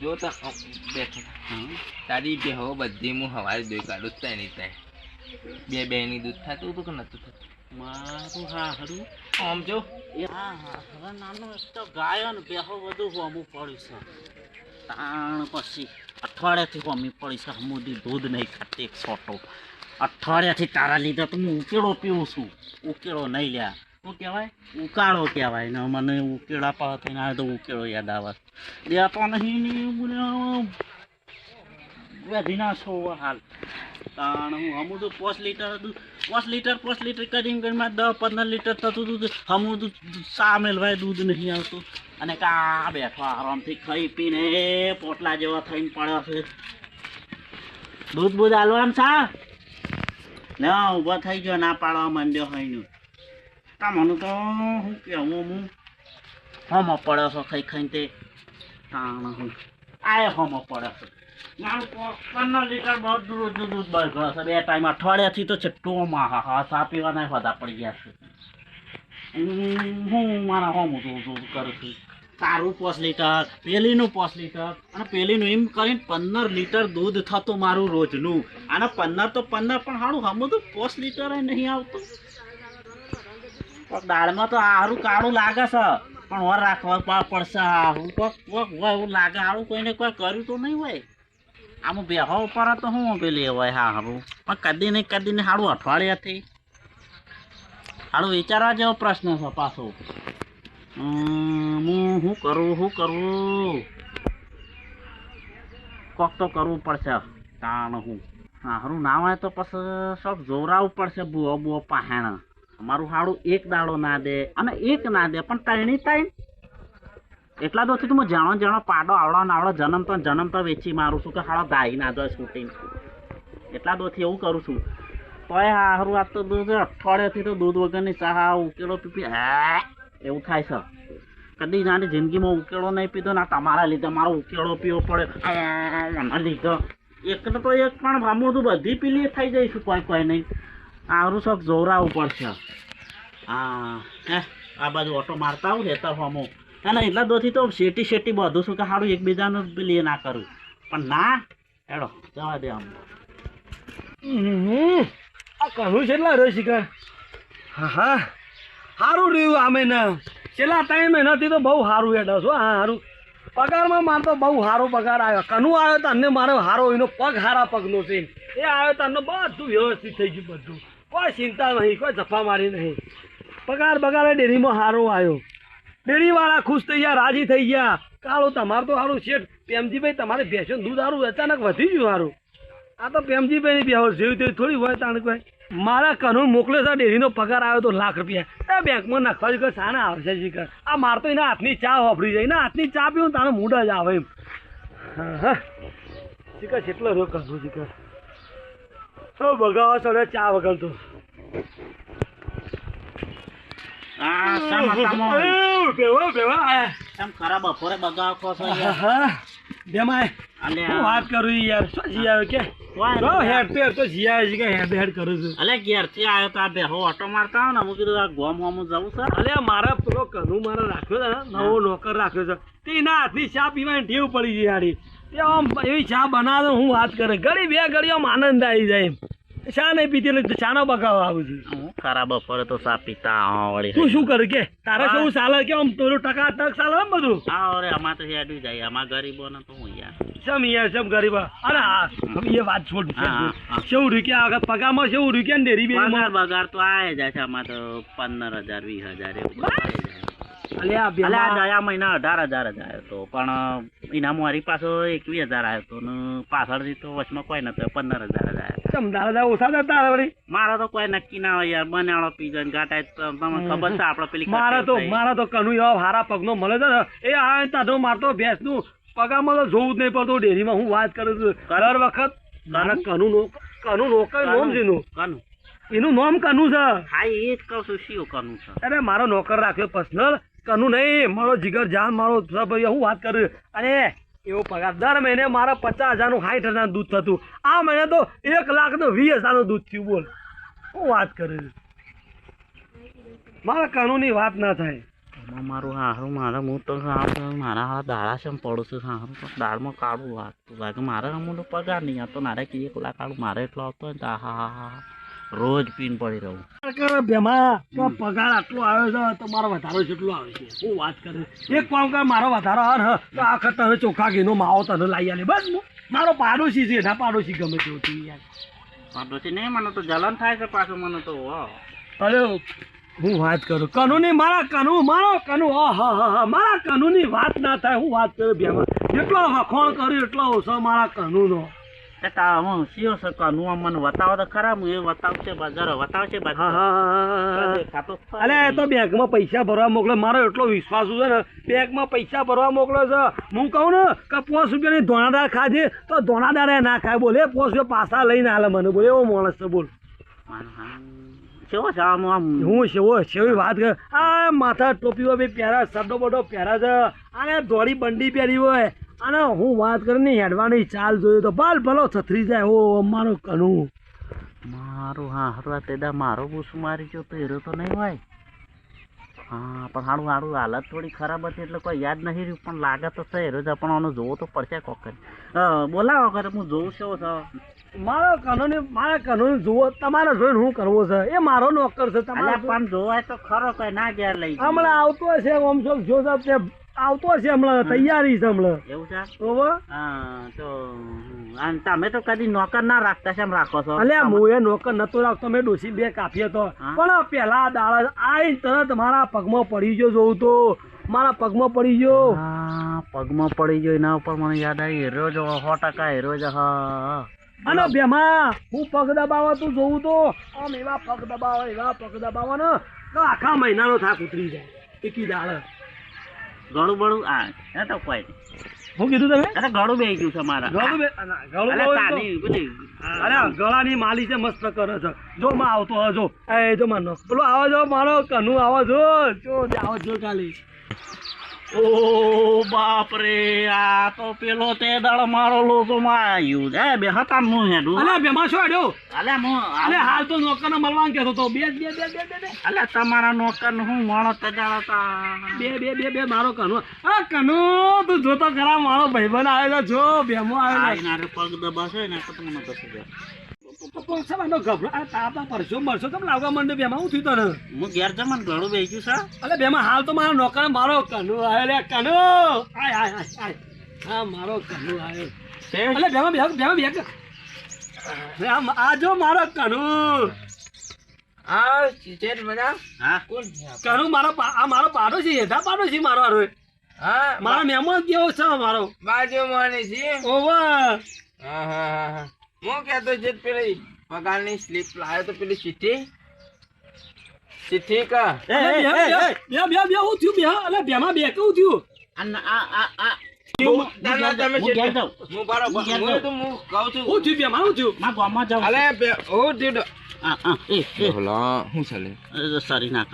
જો તો બેઠો. તારી બે હો બધી હું હવારે દોઈ કાઢું જ તાય નહીં બે બે ની દૂધ થતું હતું કે નતું થતું? મારું હારું. આમ જો. હા હા. હવે નાનો એક તો ગાયો ને બેહો બધું હોમું પડ્યું છે. તાણ પછી અઠવાડિયાથી હોમી પડી છે. હમુદી દૂધ નહીં ખાતી એક સોટો. અઠવાડિયાથી તારા લીધે તો હું ઉકેળો પીવું છું. ઉકેળો નહીં લ્યા. શું કહેવાય? ઉકાળો કહેવાય. ને મને ઉકેળા પા થઈને આવે તો ઉકેળો યાદ આવે. દેતો છો હાલ. તાણ, હું હમું તો પાંચ લીટર દૂધ પાંચ લીટર પાંચ લીટર કરીને કરીને દસ, પંદર લીટર થતું દૂધ હમું દૂધ સા મેલવાય દૂધ નહીં આવતું. અને કા બેઠો આરામથી ખાઈ પીને પોટલા જેવા થઈને પડ્યો છે. દૂધ બૂધ હાલવાનું સા ને, ઊભો થઈ ગયો, ના પાડવા માંડ્યો હોય નું તો શું કહેવું હું? હમ પડે છો ખાઈ ખાઈને તે. તાણ હું. આય હમ પડે છે. પંદર લીટર દૂધ પડી ગયા છે. હું મારા હોમું દૂધ દૂધ કરું પાંચ લીટર, પેલીનું પાંચ લીટર. અને પેલીનું એમ કરીને પંદર લીટર દૂધ થતું મારું રોજનું. અને પંદર તો પંદર, પણ સારું હમું તો પાંચ લીટર નહીં આવતું. દાળમાં તો હારું કાળું લાગે છે. પણ ઓર રાખવા પડશે હારું કોક હોય એવું લાગે હારું, કોઈને કોઈ કર્યું તો નહીં હોય. આમ બેહો ઉપર તો હું પેલી હોય હા હારું. પણ કદી નહીં કદી નહીં સારું અઠવાડિયાથી. સારું વિચારવા જેવો પ્રશ્ન છે પાછો. હું શું કરું શું કરું? કોક તો કરવું પડશે. કારણ હું. હારું, ના હોય તો પછી સબ જોરાવવું પડશે બુઓ બુઓ પાહેણ. અમારું હાડું એક દાડો ના દે અને એક ના દે, પણ તૈણી તૈણ. એટલા દોથી તો હું જાણો જાણો પાડો, આવડો ને આવડો, જન્મ તો ને તો વેચી મારું છું કે હાડો દાઈ ના જાય શૂટિંગ એટલા દોથી એવું કરું છું. તોય હારું આ તો દૂધ અઠવાડિયાથી તો દૂધ વગરની ચા ઉકેલો પીપી હે? એવું થાય છે. કદી નાની જિંદગીમાં ઉકેળો નહીં પીધો ના તમારા લીધે મારો ઉકેળો પીવો પડે એના લીધો. એક તો એક પણ ભામું તું બધી પીલી થઈ જઈશું કોઈ કોઈ નહીં. આરું શોખ જોરાવું પડશે. હા હે, આ બાજુ ઓટો મારતા આવું રહેતા હોમો. અને એટલા દોથી તો શેટી શેટી બધું શું કે સારું એકબીજાનું એ ના કરું. પણ ના એડો જવા દે આમ. આ આ છે એટલા રહ્યો શિકાર. હા હા સારું રહ્યું આમે ના છેલ્લા ટાઈમ એનાથી તો બહુ સારું હેડો છો, હા સારું પગારમાં મારે તો બહુ સારો પગાર આવ્યો. કનું આવ્યો તને મારો સારો એનો પગ સારા પગનો છે. એ આવ્યો તને બધું વ્યવસ્થિત થઈ ગયું બધું. કોઈ ચિંતા નહીં, કોઈ જફા મારી નહીં. પગાર બગાર ડેરીમાં સારો આવ્યો. ડેરીવાળા ખુશ થઈ ગયા, રાજી થઈ ગયા. કાળો, તમારે તો સારું શેઠ. પ્રેમજીભાઈ, તમારે ભેંસો દૂધ સારું અચાનક વધી ગયું સારું આ તો પ્રેમજીભાઈની બેહો જેવી તેવી થોડી હોય તાણ ભાઈ મારા કનુ મોકલે છે ડેરીનો પગાર આવ્યો તો લાખ રૂપિયા. એ બેંકમાં નાખવા જ સાને આવશે શીખર આ માર તો એના હાથની ચા વાપરી જાય. એના હાથની ચા પીવું તાણે મૂડ જ આવે એમ. હા હા. શીખર કેટલો રહ્યો કાનૂન શીખર ઓ બગાવા ચડે ચા વગર તો. બપોરે બગાવ ખો છો હા, યાર? હા બેમાય. હું વાત કરું યાર શું જી આવે કે? હેડ તો હેડ તો જી આવે છે કે હેડ હેડ કરું છું. અલે ઘેરથી આવ્યો તો આ બેહો ઓટો મારતા ને હું કીધું આ ગોમ હોમ જવું છે? અલે મારા પેલો કનુ મારે રાખ્યો છે નવો નોકર રાખ્યો છે. તે એના હાથની ચા પીવાની ટેવ પડી ગઈ તે આમ એવી ચા બનાવે હું વાત કરે. ઘડી બે ઘડી આમ આનંદ આવી જાય એમ. ચા નહીં પીતી એટલે ચાનો બગાવ આવું છું. હું ખરા બપોરે તો સા પીતા વળી. તું શું કરે કે? તારે કેવું ચાલે કે આમ પેલું ટકા ટક ચાલે એમ બધું? હા અરે અમાર તો હેડ્યું જાય. અમાર ગરીબોને તો હું યાર. ચમ યાર ચમ ગરીબો. અરે હા એ વાત છોડ. કેવું રૂપિયા આગળ પગામાં કેવું રૂપિયા ને ડેરી બેરી બગાર તો આય જાય છે. અમાર તો પંદર હજાર વીસ હજાર એવું બધું અલે આ આ ગયા મહિના અઢાર હજાર જ આવ્યો તો પણ એના મારી પાછો એકવીસ હજાર આવ્યો હતો ને પાછળથી તો વચમાં કોઈ નતો પંદર હજાર જ આવ્યો દાદા ઓછા જતા વળી. મારા તો કોઈ નક્કી ના હોય યાર બનાવડો પીજો ગાટાય તમને ખબર છે આપણે પેલી મારા તો મારા તો કનુ એવા હારા પગનો મળે છે ને. એ આ તાતો મારતો ભેંસનું પગામાં તો જોવું જ નહીં પડતું. ડેરીમાં હું વાત કરું છું. દર વખત મારા કનુ? નો કનુ નોકર નોમ જીનું એનું. એનું નામ કનુ છે. હા એ જ કહું છું શું કનુ છે? અરે મારો નોકર રાખ્યો પર્સનલ કનુ નહીં, મારો જીગર જાન, મારો ભાઈ, હું વાત કરું. અને એવો પગાર, દર મહિને મારા પચાસ હજારનું સાઠ હજારનું દૂધ થતું. આ મહિને તો એક લાખનું વીસ હજારનું દૂધ થયું, બોલ. હું વાત કરું. મારા કાનૂની વાત ના થાય. મારું હારું, મારે હું તો મારા હા દાડા છે પડું છું સારું તો દાળમાં કાઢું વાત લાગે મારે અમુક પગાર નહીં, આ નારે કે એક લાખ કાઢું મારે એટલો આવતો હોય તો હા હા હા. રોજ પીન પડી રહું. બેમાં તો પગાર આટલો આવ્યો છે તો મારો વધારો જેટલો આવે છે. હું વાત કરું. એક કામ કર મારો વધારો આવે તો આખર તને ચોખ્ખા ઘીનો માવો તને લઈ આલે. બસ મારો પાડોશી છે એના પાડોશી ગમે તેવું તું યાર. પાડોશી નહીં મને તો જલન થાય છે પાછું મને તો અરે હું વાત કરું. કનુની મારા કનુ મારો કનુ હા હા હા હા મારા કનુની વાત ના થાય હું વાત કરું ભેમા જેટલો વખોણ કર્યું એટલો ઓછો મારા કનુનો. તે તા હું શિયો છે કાનું મને બતાવો તો ખરા હું એ બતાવશે બજાર અલે એ તો બેંકમાં પૈસા ભરવા મોકલે. મારો એટલો વિશ્વાસ છે ને. બેંકમાં પૈસા ભરવા મોકલે છે. હું કહું ને કે પાંચ રૂપિયાની ધોણાદાર ખાજે તો ધોણાદાર ના ખાય. બોલે પાંચ રૂપિયા પાછા લઈને આલે મને. બોલે એવો માણસ છે બોલ. કેવો છે આમ આમ? હું સેવો સેવી વાત કર. આ માથા ટોપી વોપી પહેરા સરડો બડો પહેરા છે. અને ધોળી બંડી પહેરી હોય. અને હું વાત કરીને હેડવાની ચાલ જોયું તો બાલ ભલો થથરી જાય. ઓ અમારો કનું. મારું હા હરવા તેદા મારો બૂસ મારી ગયો તો હીરો તો નહીં હોય. હા પણ હાડું હાડું હાલત થોડી ખરાબ હતી એટલે કોઈ યાદ નથી રહ્યું પણ લાગે તો છે. હીરો પણ આનો જોવો તો પડશે કોક કરી. બોલાવો કરે હું જોઉં છું છો મારો કનોને મારા કનોને જુઓ તમારે જોઈને હું કરવો છે? એ મારો નોકર છે તમારે પણ જોવાય તો ખરો કઈ ના ગયા લઈ હમણાં આવતો હશે ઓમ શોખ જો તે આવતો છે હમણાં તૈયારી છે હમણાં એવું છે? હા તો તમે તો કદી નોકર ના રાખતા છે રાખો છો? અલ્યા હું એ નોકર નતો રાખતો મેં ડોસી બે કાપી હતો પણ પેલા દાળ આઈ તરત મારા પગમાં પડી ગયો જોઉં તો. મારા પગમાં પડી ગયો. પગમાં પડી ગયો એના ઉપર મને યાદ આવી હેરો જ સો ટકા હેરો જ હા અને બેમાં હું પગ દબાવવા તું જોઉં તો આમ એવા પગ દબાવવા એવા પગ દબાવવા ને તો આખા મહિનાનો થાક ઉતરી જાય એકી દાડે. ગળું બળું? આ એ તો કોઈ હું કીધું તમે? અરે ગળું બે ગયું છે મારા. ગળું બે ગળું બધી. અરે ગળાની માલી છે મસ્ત કરે છે. જો માં આવતો હજો એ જો માનો પેલો આવો જો મારો કનુ આવો જો જો આવો જો ખાલી ઓ બાપ રે આ તો પેલો તે દળ મારો લોચો માં આવ્યું છે. બે હતા હું હેડું અલે બેમાં શું અડ્યો અલે હું અલે હાલ તો નોકરને મળવાનું કેતો તો. બે બે બે બે બે બે. અલે તમારા નોકર ને હું મોણો તજાડતા? બે બે બે બે મારો કનો. આ કનુ તું જોતો ખરા મારો ભાઈબંધ આવ્યો છે જો બેમો. આઈનારે પગ દબાશે ને તો તમને દસ દે તો કોણ છે મારો ગભરો. આ તાપા પરસો મરસો તમે લાવવા માંડ્યો? બેમાં હું થયું તને? હું ઘેર જમણ ઘણું બે ગયું છે. અલે બેમાં હાલ તો મારો નોકર મારો કનુ આવ્યો લે કનુ! આય આય આય આય. હા મારો કનુ આવ્યો અલે બેમાં બેગ બેમાં બેગ આ આ જો મારો કનુ. આ હા. કોણ કનુ મારો પા- આ મારો પાડોશી પાડો છે મારો હારો હા મારા મહેમાન કેવો છે મારો બાજુમાંની છે. ઓવર હા હા હા. હા કહેતો જે પેલી પગારની સ્લીપ લાવ્યો તો પેલી ચિઠ્ઠી. ચિઠ્ઠી કા એ. બે બે બે હું થયું બે અલે બેમાં બે કેવું થયું અને આ આ આ. હું- ના, ના, તમે હું ઘેર ચિઠ્ઠી- જાઉં. હું બરાબર હું ઘેર હું જાઉં. તો હું કહું છું. હું થયું બેમાં હું થયું મારા ગામમાં જાઉં અલે બે- હું થયું તો- આ આ એ એ. હું ચાલે? સરી ના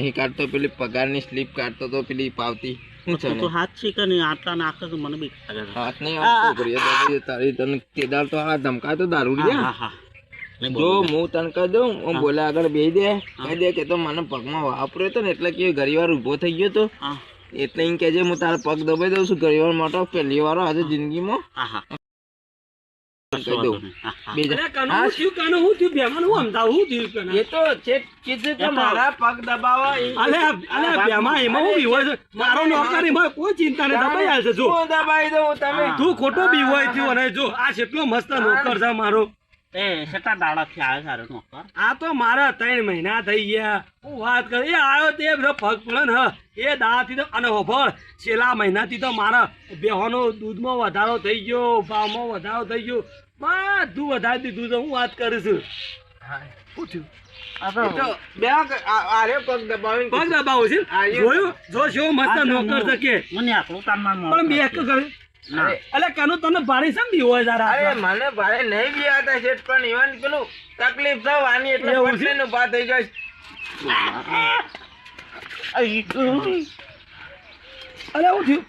નહીં કાઢતો પેલી પગારની સ્લીપ કાઢતો તો પેલી પાવતી. તું હાથ છે કે નહીં આટલા નાખે તો મને બી હાથ નહીં આ, આ. આવતો કરીએ દાદાજી, તારી તને કેદાર તો આ ધમકા દારૂ હા, હા, હા. જો હું તને કહી દઉં હું બોલે આગળ બેહી દે. કહી દે કે તો મને પગમાં વાપર્યો હતો ને એટલે કે ઘણી વાર ઊભો થઈ ગયો તો. એટલે એમ કહેજે હું તારા પગ દબાઈ દઉં છું ઘણી વાર માટે પહેલી વાર આજે જિંદગીમાં. તો છે કે મારા પગ દબાવવા અલે અલે બેમાં એમાં હું બીવો છે. મારો નોકર એમાં કોઈ ચિંતા નહીં જો. દબાઈ તમે? હા. તું ખોટો બીવો થયો અને જો આ કેટલો મસ્ત નોકર છે મારો. એ કેટલા દાડા આવ્યો સારો નોકર આ તો મારા ત્રણ મહિના થઈ ગયા. હું વાત કર એ આવ્યો તે બધો પગ પડે ને હ, એ દાથી તો અને હોભળ છેલ્લા મહિનાથી તો મારા બેહોનો દૂધમાં વધારો થઈ ગયો ભાવમાં વધારો થઈ ગયો. બધું વધારી દીધું હું વાત કરું છું. થયું? આરે પગ દબાવો છે. જો શું મસ્ત નોકર શકે મને આટલું પણ બે અલે કનુ તને ભારી સમ ને હોય જરા અરે મને ભારે નહીં બી હતા છે પણ ઈવન પેલું તકલીફ થવાની એટલે એવું નું પટલીને થઈ જાય. અરે થયું?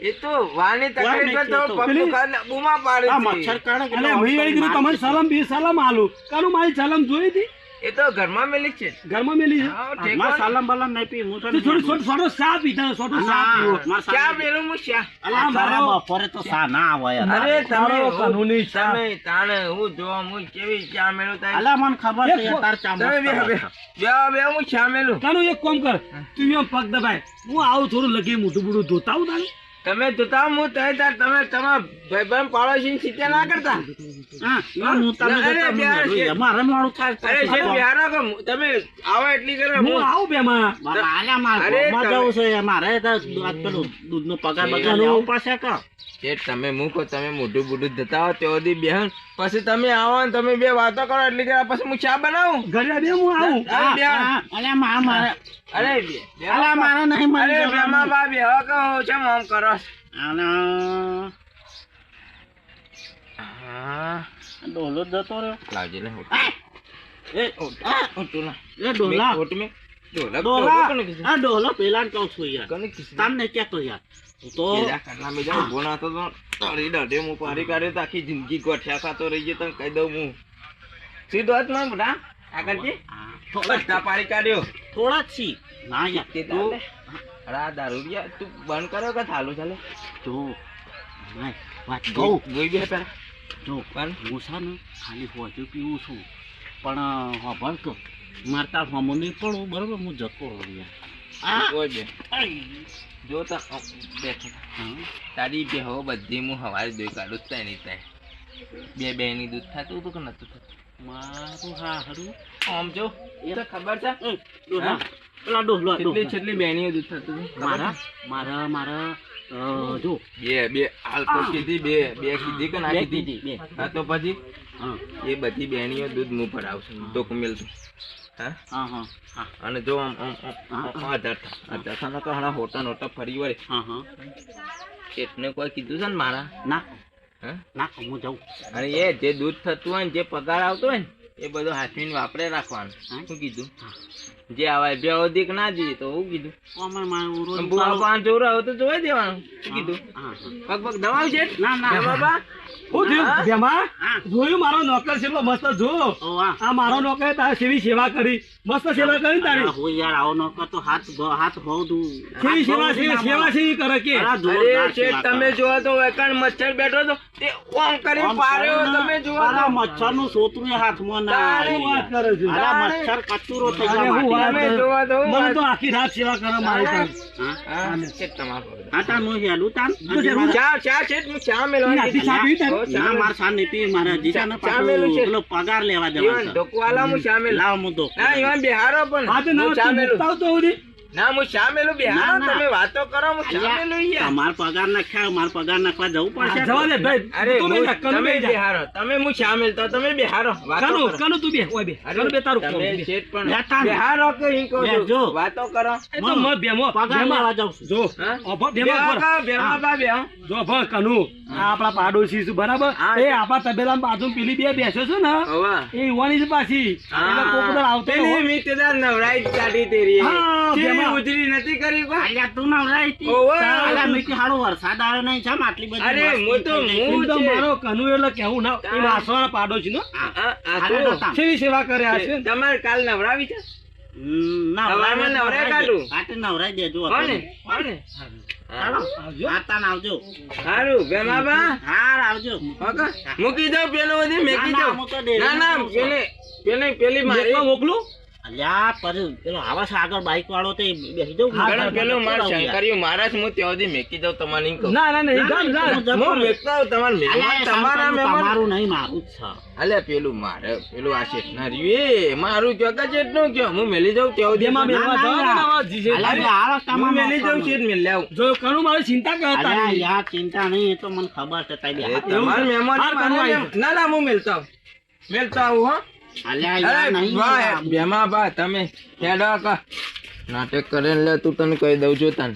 એ તો વાની તકલીફ તો થતો. પગ પેલી- દુખાને બૂમા આ મચ્છર કાણે ભાઈ એવી કીધું તમારી સલામ બી સલામ આલું. કાનું મારી સલામ જોઈ હતી? એ તો ઘરમાં મેલી છે. ઘરમાં મેલી છે? હા, માર નહીં પી હું તો થોડું થોડું થોડો પીધા થોડો ચા પીવો. માર ક્યાં મેલું હું શ્યા અલા આ બપોરે તો સા ના આવે અરે તમે કાનૂની. તમે તાણે હું જો હું કેવી ચા મેલું તારી? અલા મને ખબર છે એક તાર ચા તમે બે બે બે હું ચા મેલું. કાનું એક કામ કર તું એમ પગ દબાય. હું આવું થોડું લગી મોટું મોટું ધોતા આવું તારું? તમે જોતા હું તય તાર તમે તમારા ભાઈબંધ પાડોશી ચિંતા ના કરતા હું તમે બે- કો કે મૂકો તમે મોઢું બુઢું જતા હો સુધી બેહન પછી તમે આવો ને તમે બે વાતો કરો એટલી કરે પછી હું ચા બનાવું ઘરે બે હું આવું અરે, મારા અરે બે બે નહીં અરે બા બે હવે કહો ચમ આમ કરો આના. હા. ડોલો જ જતો રહ્યો. લાવજે લે! એ આ! ઓટુલા એ ડોલા. ઓટ મે. ડોલા ડોલા. આ ડોલો પેલા ને કહું છું યાર. તમને કેતો યાર તો મે જાવ બોના તો તારી દાઢે હું પારી કાઢ્યો તો આખી જિંદગી ગોઠિયા ખાતો રહી ગયો તને કહી દઉં હું. સીધો હાથમાં બટા. આગળ જે આ, થોડા બધા પારી કાઢ્યો. થોડા જ છી ના યાર તે દારૂ રિયા તું બંધ કર્યો કે ચાલુ ચાલે જો ના, વાત કહું જોઈ બે પેલા જો પણ? હું છે ને ખાલી હોજુ પીવું છું. પણ હભળ તો. મારતા હમો નહીં પડો બરાબર? હું જતો રહું. જો બેઠો. તારી બે હો બધી હું હવારે દોઈ કાઢું જ નહીં થાય બે બે ની દૂધ થતું હતું કે નતું થતું? મારું હા હરું આમ જો એ તો ખબર છે? કેટલી. દૂધ થતું મારા? મારા મારા જો. બે બે હાલ તો કીધી બે બે કીધી કે ના કીધી? કીધી, બે. હા તો પછી? એ બધી બેનીઓ દૂધ મું આવશે તો હા? હા હા હા. અને જો થા તો હણા હોટા નોટા ફરી વળે. હા હા. શેઠને કોઈ કીધું છે ને મારા? ના. હા? ના હું જાઉં. અને એ જે દૂધ થતું હોય ને જે પગાર આવતો હોય ને એ બધો હાથમીન વાપરે રાખવાનું. શું કીધું? જે આવા બે અધિક ના જોઈએ તો હું કીધું? પાંચ ચોરા આવે તો જોઈ દેવાનું. શું કીધું? પગ પગ દવાવ છે ના ના. બાબા. હું થયું? હા? જોયું મારો નોકર છે મસ્ત જો. આ મારો નોકર તારે સેવી સેવા કરી. મસ્ત સેવા કરી તારી. હું યાર આવો ન કરતો હાથ હાથ હોઉં દઉં સેવી સેવા સેવી સેવા સેવી કરે કે? અરે જોરદાર અરે શેઠ સેવા તમે જોવા તો વેકણ મચ્છર બેઠો તો તે ઓમ કરી આમ પાડ્યો તમે જોવો અરે તો. સોતરું હાથમાં ના લેવા આવે વાત યાર. કરે છે અરે તારે. મચ્છર કચુરો થઈ ગયો હું વાત તમે કરું. જોવો તો હું મને તો આખી રાત સેવા કરે મારી પગાર લેવા ઈવન ના હા તો હું ચા તું મેલું. મુકતા આવતો સુધી ના. હું ચા મેલું બિહારો. તમે વાતો કરો હું શામેલું યાર. તમાર પગાર નાખ્યા માર પગાર નાખવા જવું પડશે. જવા દે ભાઈ. અરે તમે તમે બે બિહારો તમે હું શામેલ તો તમે બિહારો વાતો કરો. કનો તું બે ઓય બે. કનો બે તારું. તમે. શેઠ પણ બિહારો કે ઈ કહું જો. વાતો કરો. તો મત બેમો પગાર બેમો. લેવા જાઉં છું. જો? અભો બેમો બેહો બા, બે જો ભ કનો. આ આપણા પાડોશી છે બરાબર? એ આપણા તબેલા બાજુ પેલી બે બેસો છે ને એ યુવાની છે પાછી. એટલે કોક આવતો પેલી. મી નવરાઈ કાઢી તેરી. હા, કેવી. ઉજળી નથી કરી કોઈ? અલ્યા તું નવરાઈ હતી ઓવે. અલ્યા મેં કીધું હારો વરસાદ આવે નહીં છે આટલી બધી અરે, હું તો. હું એકદમ મારો કનુ એટલે કેવું ના એ નો આ- આ- આ તો. નતા. સેવા કરે આ છે તમારે કાલ નવરાવી છે નવરાઈ નવરાઈ. કાઢું. આટે નવરાઈ દેજો કોને આપણે. કોને હાલો. આવજો. હા, તાન આવજો સારું બેમાબા હાર આવજો ઓકે. મૂકી દઉં પેલું મેકી ના, ના, દઉં તો ના ના પેલી પેલી મારી મોકલું અલ્યા પર પેલો આવા આગળ બાઈક વાળો તે બેસી જાઉં હા, ગણે માર જતો રહું યાર. શંકરિયું મારા હું ત્યાં મેકી દઉં તમારે ના ના ના, જાન, ના, હું જતો હું રહું. મેકતા હોઉં, મહેમાન તમારા મહેમાન તમારું નહીં મારું જ છે અલ્યા પેલું મારે પેલું આ શેઠના રહ્યું એ મારું કયો કે શેઠનું કયો હું મેલી જાઉં ત્યાં સુધી. અલ્યા, તમામ મેલી જાઉં. શેઠ મેલી લાવું જો કનુ મારી ચિંતા કરે અલ્યા, યાર ચિંતા નહીં એ તો મને ખબર છે તારી. તમારા મહેમાન. ના ના હું મેલતા મેલતો આવું હો બેમાં બા તમે હેડો કા. નાટક કરીને લે તું તને કહી દઉં છું તને.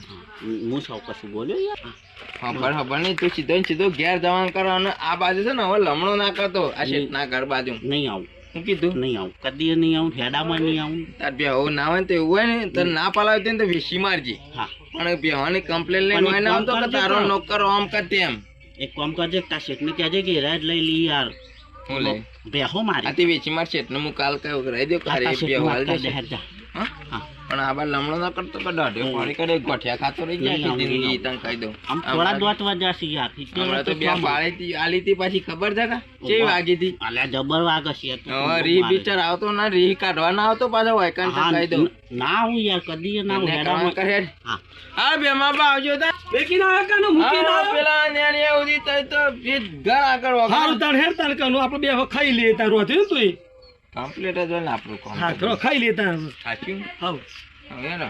હું સૌ કશું બોલ્યો યાર? ખબર ખબર નહીં તું સીધો સીધો ઘેર જવાનું કરો અને આ બાજુ છે ને હવે લમણો ના કરતો આ શેઠના ઘર બાજુ. નહીં આવું. હું કીધું? નહીં આવું. કદી નહીં આવું હેડામાં નહીં આવું. તાર બે હવે ના હોય ને તો એવું હોય ને તો ના પલાવતી ને તો વેસી મારજે. હા. પણ બેવાની કમ્પ્લેન લઈને હોય ને આમ તો તારો. નોકર આમ કર તેમ એક કામ કરજે તાર શેઠને કહેજે કે હેરાજ લઈ લી યાર. હું લે બેહો મારી. આથી વેચી માર છે હું કાલ કયો કરાવી દો કાકા ખારી શેઠ બે વાત વાળ કર દે, દેશે હેડ જા. હા? હા. પણ આবার લમણો ના કરતો કે દાઢે પાણી કરે ગોઠિયા ખાતો રહી જાય નહીં આખી આવું, જિંદગી નહીં કહી દઉં. આમ થોડા દોત વાગ્યા છે યાર હમણાં તો બે પાળી હતી આલી હતી પાછી ખબર છે કા? વાગી અલ્યા જબર છે તું. બિચાર આવતો ના રી કાઢવા ના આવતો પાછો વાયકન કહી દઉં. ના હું યાર કદી ના હું કરે. બે માં બા આવજો તા. બેકીને ના કાનો હા, પેલા તઈ તો એ ઘર આગળ વગાડ. હારું તાર હેડ તાર કાનો આપણે બે ખાઈ લઈએ તાર રોતી તું કમ્પ્લીટ જ હોય ને આપણું કામ હા ખાઈ લઈએ તાર. સાચું? હાવ હવે ને